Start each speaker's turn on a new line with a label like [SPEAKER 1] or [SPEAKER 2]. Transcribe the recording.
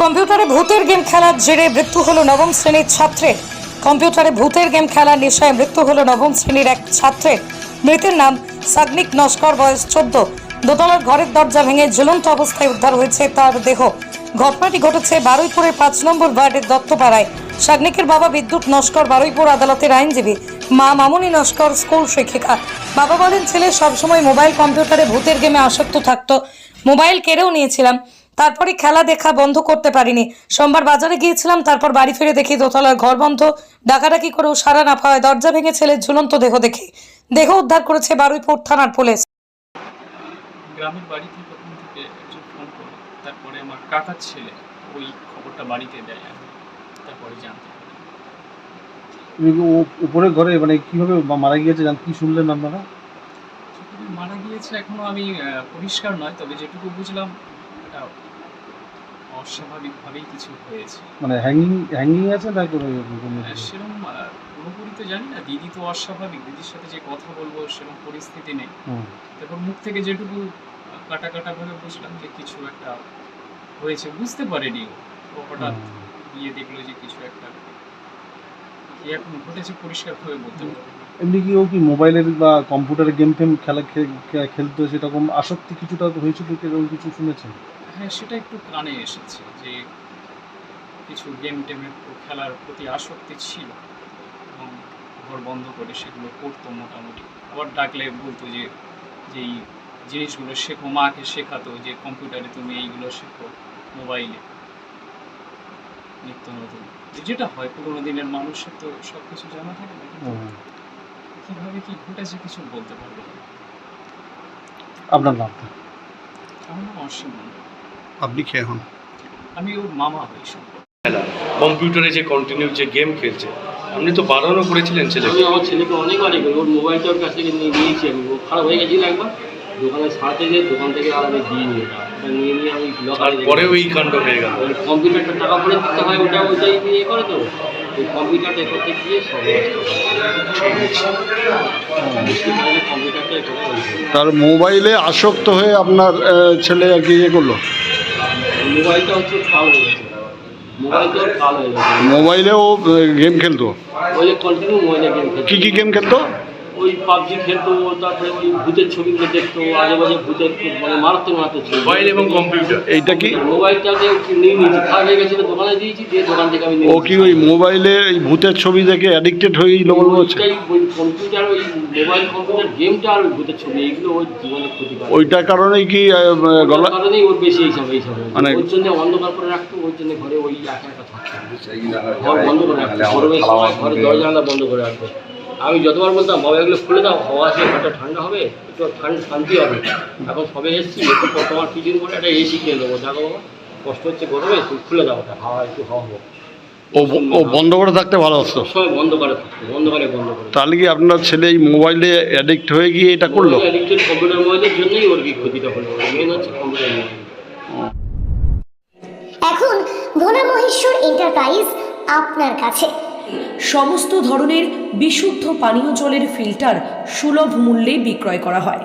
[SPEAKER 1] কম্পিউটারে ভূতের গেম খেলার জেরে মৃত্যু হলো নবম শ্রেণির ছাত্রের কম্পিউটারে ভূতের গেম খেলার নেশায় মৃত্যু হলো নবম শ্রেণির এক ছাত্রের মৃতের নাম সাগনিক নস্কর, বয়স চোদ্দ। দোতলার ঘরের দরজা ভেঙে ঝুলন্ত অবস্থায় উদ্ধার হয়েছে তার দেহ। ঘটনাটি ঘটেছে বারুইপুরের পাঁচ নম্বর ওয়ার্ডের দত্তপাড়ায়। সাগনিকের বাবা বিদ্যুৎ নস্কর, বারুইপুর আদালতের আইনজীবী। মা মামুনি নস্কর, স্কুল শিক্ষিকা। বাবা বলেন, ছেলে সবসময় মোবাইল, কম্পিউটারে ভূতের গেমে আসক্ত থাকতো। মোবাইল কেড়েও নিয়েছিলাম। তারপরে খেলা দেখা বন্ধ করতে পারিনি। সোমবার বাজারে গিয়েছিলাম তারপর বাড়ি ফিরে দেখি দোতলার ঘর বন্ধ। ডাকাডাকি করেও সারা না পাওয়ায় দরজা ভেঙে ছেলের ঝুলন্ত দেহ দেখি। দেহ উদ্ধার করেছে বারুইপুর থানার পুলিশ।
[SPEAKER 2] গ্রামের বাড়ি থেকে প্রথম থেকে একজন ফোন করে তারপরে আমার কাকার ছেলে ওই খবরটা বাড়িতে দেয় আমি তারপরে জানতে পারি।
[SPEAKER 3] উপরের ঘরে মানে কীভাবে মারা গিয়েছে জান কি শুনলেন আপনারা?
[SPEAKER 2] মারা গিয়েছে এখনও আমি পরিষ্কার নয় তবে যেটুকু বুঝলাম এটা অস্বাভাবিকভাবেই কিছু হয়েছে।
[SPEAKER 3] মানে হ্যাঙ্গিং হ্যাঙ্গিং আছে না কোনো কোনো
[SPEAKER 2] সেরকম পুরোপুরি তো জানি না দিদি তো অস্বাভাবিক দিদির সাথে যে কথা বলব সেরকম পরিস্থিতি নেই। তারপর মুখ থেকে যেটুকু কাটা কাটা ভাবে বুঝলাম যে কিছু একটা হয়েছে বুঝতে পারেনি ও। হঠাৎ গিয়ে দেখল যে কিছু একটা কি এখন ঘটেছে পরিষ্কারভাবে বলতে পারব
[SPEAKER 3] এমনি কি ও কি মোবাইলের বা কম্পিউটারে গেম ফেম খেলা খেলতো সেরকম আসক্তি কিছুটা হয়েছিল কিছু শুনেছেন?
[SPEAKER 2] হ্যাঁ সেটা একটু কানে এসেছে যে কিছু গেম টেমের খেলার প্রতি আসক্তি ছিল এবং ঘর বন্ধ করে সেগুলো করতো মোটামুটি। আবার ডাকলে বলতো যে যে এই জিনিসগুলো শেখো মাকে শেখাতো যে কম্পিউটারে তুমি এইগুলো শেখো মোবাইলে। নিত্য নতুন। যেটা হয় পুরোনো দিনের মানুষের তো সব কিছু জানা থাকে না কীভাবে কী ঘটেছে কিছু বলতে পারব না।
[SPEAKER 3] আপনার নামটা?
[SPEAKER 2] আমার নাম অসীম মণ্ডল।
[SPEAKER 4] আপনি কে এখন
[SPEAKER 2] আমি ওর মামা সম্পর্ক
[SPEAKER 5] কম্পিউটারে যে কন্টিনিউ যে গেম খেলছে আপনি তো বারণও করেছিলেন ছেলেকে।
[SPEAKER 6] আমি আমার ছেলেকে অনেকবারই করি ওর মোবাইলটা ওর কাছ থেকে নিয়ে নিয়েছি আমি। ও খারাপ হয়ে গেছিল একবার দোকানে সারাতে যে দোকান থেকে আর আমি দিই নি ওটা ওটা নিয়ে নিয়ে আমি
[SPEAKER 5] তারপরেও এই কাণ্ড হয়ে গেল।
[SPEAKER 6] ওই কম্পিউটারটা টাকা পরে দিতে হয় ওটা ওইটাই ইয়ে করে তো। ওই কম্পিউটারটা এ করতে গিয়ে সব কম্পিউটারটা ওই
[SPEAKER 4] তার মোবাইলে আসক্ত হয়ে আপনার ছেলে আর কি ইয়ে করল?
[SPEAKER 6] মোবাইলটা হচ্ছে কাল হয়ে গেছে। মোবাইলটা ওর কাল হয়ে গেছে।
[SPEAKER 4] মোবাইলে ও গেম খেলতো?
[SPEAKER 6] ওই যে কন্টিনিউ মোবাইলে গেম খেলছে
[SPEAKER 4] কি কি গেম খেলতো?
[SPEAKER 6] ওই পাবজি খেলতো তারপরে ওই ভূতের ছবিগুলো দেখতো আজে বাজে ভূতের মানে মারাত্মক মারাত্মক ছবি।
[SPEAKER 5] মোবাইল এবং কম্পিউটার
[SPEAKER 4] এইটা কি?
[SPEAKER 6] মোবাইলটাকে নিয়ে নিয়েছি খারাপ হয়ে গেছিল দোকানে দিয়েছি দিয়ে দোকান থেকে আমি
[SPEAKER 4] ও কি ওই মোবাইলে এই ভূতের ছবি দেখে অ্যাডিক্টেড হয়ে গেল বলব হচ্ছে?
[SPEAKER 6] ওই কম্পিউটার ওই মোবাইল কম্পিউটার গেমটা আর ওই ভূতের ছবি এইগুলো ওর জীবনে ক্ষতি করে
[SPEAKER 4] ওইটার কারণেই কি গলা
[SPEAKER 6] কারণেই ওর বেশি এইসব এইসব
[SPEAKER 4] মানে-
[SPEAKER 6] ওর জন্য অন্ধকার করে রাখতো ওর জন্য ঘরে ওই একা একা থাকতো। ঘর বন্ধ করে রাখতো ঘরে দরজা বন্ধ করে রাখতো। আমি যতবার বলতাম মোবাইলগুলো খুলে দাও হাওয়া আসবে ঘরটা ঠান্ডা হবে একটু ঠান্ডা শান্তি হবে। এখন সবে এসেছি একটু তোমার কিছুদিন পরে একটা এসি কিনে দেবো। দেখো বাবা কষ্ট হচ্ছে গরমে তুমি খুলে দাও ওটা হাওয়া একটু হাওয়া হোক।
[SPEAKER 4] ও ও বন্ধ করে থাকতে ভালো হতো?
[SPEAKER 6] সবসময় বন্ধ করে থাকতো বন্ধ করে বন্ধ করে।
[SPEAKER 4] তাহলে কি আপনার ছেলে এই মোবাইলে অ্যাডিক্ট হয়ে গিয়ে এটা করল?
[SPEAKER 6] অ্যাডিক্টেড কম্পিউটার মোবাইলের জন্যই ওর কি ক্ষতিটা হলো মেন হচ্ছে কম্পিউটার মোবাইল
[SPEAKER 7] এখন ভোলা মহেশ্বর এন্টারপ্রাইজ আপনার কাছে।
[SPEAKER 8] সমস্ত ধরনের বিশুদ্ধ পানীয় জলের ফিল্টার সুলভ মূল্যে বিক্রয় করা হয়।